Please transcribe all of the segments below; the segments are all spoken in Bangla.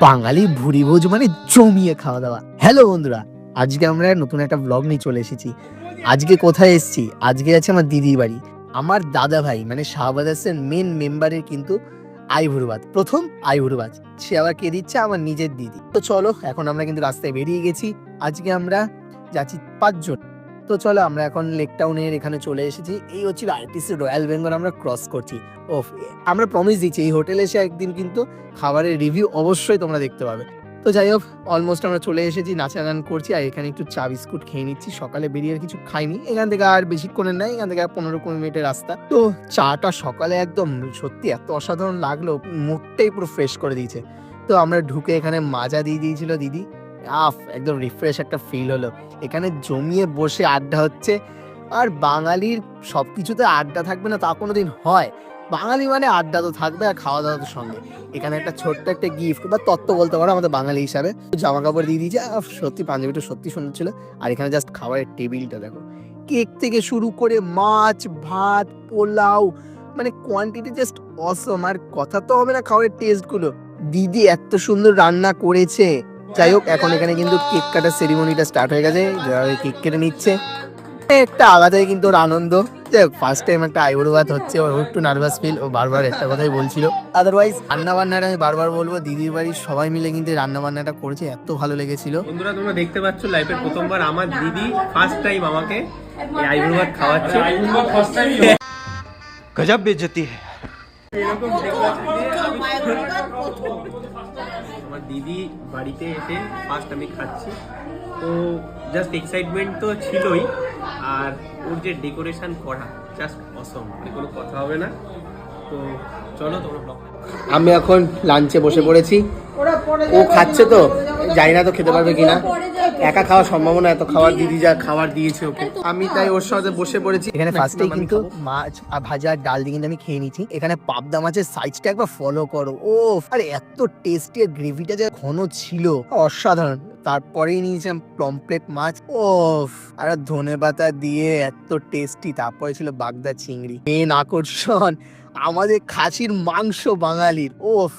বাঙালি ভুরি ভোজ মানে জমিয়ে খাওয়া দাওয়া। হ্যালো বন্ধুরা, আজকে আমরা নতুন একটা ব্লগ নিয়ে চলে এসেছি। আজকে কোথায় এসেছি? আজকে আছে আমার দিদির বাড়ি। আমার দাদা ভাই মানে শাহবাদাসের মেন মেম্বারের কিন্তু আইভুরবাদ প্রথম আইভুরবাদ সে আবার কে দিচ্ছে? আমার নিজের দিদি। তো চলো, এখন আমরা কিন্তু রাস্তায় বেরিয়ে গেছি। আজকে আমরা যাচ্ছি পাঁচজন। তো চলো আমরা এখন লেক টাউনের এখানে চলে এসেছি। এই হচ্ছিল আরটিসি রয়্যাল বেঙ্গল আমরা ক্রস করছি। ও আমরা প্রমিস দিচ্ছি, এই হোটেলে এসে একদিন কিন্তু খাবারের রিভিউ অবশ্যই তোমরা দেখতে পাবে। তো যাই হোক অলমোস্ট আমরা চলে এসেছি নাচা গান করছি, আর এখানে একটু চা বিস্কুট খেয়ে নিচ্ছি। সকালে বেরিয়ে আর কিছু খাইনি, এখান থেকে আর বেশিক্ষণের নাই, এখান থেকে আর পনেরো কুড়ি মিনিটের রাস্তা। তো চাটা সকালে একদম সত্যি এত অসাধারণ লাগল মুখটাই পুরো ফ্রেশ করে দিয়েছে। তো আমরা ঢুকে এখানে মাজা দিয়ে দিয়েছিল দিদি। আফ একদম রিফ্রেশ একটা ফিল হলো। এখানে জমিয়ে বসে আড্ডা হচ্ছে। আর বাঙালির সব কিছুতে আড্ডা থাকবে না তা কোনো দিন হয়। বাঙালি মানে আড্ডা তো থাকবে আর খাওয়া দাওয়া তো সঙ্গে। এখানে একটা ছোট্ট একটা গিফট বা তত্ত্ব বলতে পারো আমাদের বাঙালি হিসাবে। জামা কাপড় দিয়ে দিয়েছে আহ, সত্যি পাঞ্জাবিটা সত্যি সুন্দর ছিল। আর এখানে জাস্ট খাবারের টেবিলটা দেখো। কেক থেকে শুরু করে মাছ ভাত পোলাও মানে কোয়ান্টিটি জাস্ট অসম আর কথা তো হবে না খাবারের টেস্টগুলো দিদি এত সুন্দর রান্না করেছে। যাই হোক এখন এখানে কিন্তু কেক কাটার সেরিমনিটা স্টার্ট হয়ে গেছে। যারা কেক কেটে নিচ্ছে একটা আলাদাই কিন্তু ওর আনন্দ। ফার্স্ট টাইম একটা আইবুড়ো ভাত হচ্ছে ওর একটু নার্ভাস ফিল ও বারবার একটা কথাই বলছিল। আদারওয়াইজ রান্না বান্নাটা আমি বারবার বলব দিদির বাড়ির সবাই মিলে কিন্তু রান্না বান্নাটা করেছে এত ভালো লেগেছিল। বন্ধুরা তোমরা দেখতে পাচ্ছ লাইফের প্রথমবার আমার দিদি ফার্স্ট টাইম আমাকে আইবুড়ো ভাত খাওয়াচ্ছে। গজব বেজতি হ্যাঁ। আমার দিদি বাড়িতে এসে ফার্স্ট আমি খাচ্ছি। তো জাস্ট এক্সাইটমেন্ট তো ছিলই আর ওর যে ডেকোরেশন করা জাস্ট অসম মানে কোনো কথা হবে না। তো চলো তোমরা আমি এখন লাঞ্চে বসে পড়েছি। ও খাচ্ছে তো? জানি না তো খেতে পারবে কিনা। একা খাওয়ার সম্ভাবনা এত খাবার দিদি যা খাবার দিয়েছে ওকে। আমি তাই ওর সাথে বসে পড়েছি। এখানে ফার্স্টেই কিন্তু মাছ আর ভাজা আর ডাল দিয়ে কিন্তু আমি খেয়ে নিচ্ছি এখানে পাবদা মাছের সাইজটা একবার ফলো করো। ও আরে এত টেস্টি আর গ্রেভিটা যে ঘন ছিল। অসাধারণ। তারপরেই নিয়েছিলাম পমপ্লেট মাছ। ও আর ধনে পাতা দিয়ে এত টেস্টি তারপরে ছিল বাগদা চিংড়ি। মেন আকর্ষণ আমাদের খাসির মাংস বাঙালির। ওফ।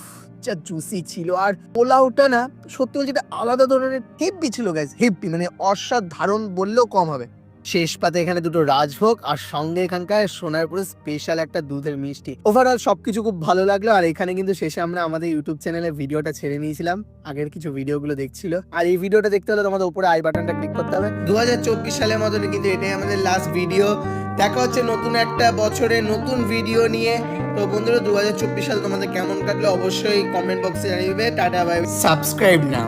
যা জুসি ছিল। আর পোলাওটা না, সত্যি বলছি আলাদা ধরনের হেব্বি ছিল গাইজ হেব্বি মানে অসাধারণ বললেও কম হবে। শেষ পাতে এখানে দুটো রাজভোগ আর সঙ্গে এখানকার সোনারপুরে স্পেশাল একটা দুধের মিষ্টি। ওভারঅল সবকিছু খুব ভালো লাগল, আর এখানে কিন্তু শেষে আমরা আমাদের ইউটিউব চ্যানেলে ভিডিওটা ছেড়ে নিয়েছিলাম। আগের কিছু ভিডিওগুলো দেখছিল। আর এই ভিডিওটা দেখতে হলে তোমাদের উপরে আই বাটনটা ক্লিক করতে হবে। দু হাজার চব্বিশ সালের মতন কিন্তু এটাই আমাদের লাস্ট ভিডিও দেখা হচ্ছে নতুন একটা বছরে নতুন ভিডিও নিয়ে। তো বন্ধুরা দু হাজার চব্বিশ সাল তোমাদের কেমন কাটলো অবশ্যই কমেন্ট বক্সে জানিয়ে দিবে। টাটা বাই সাবস্ক্রাইব নাও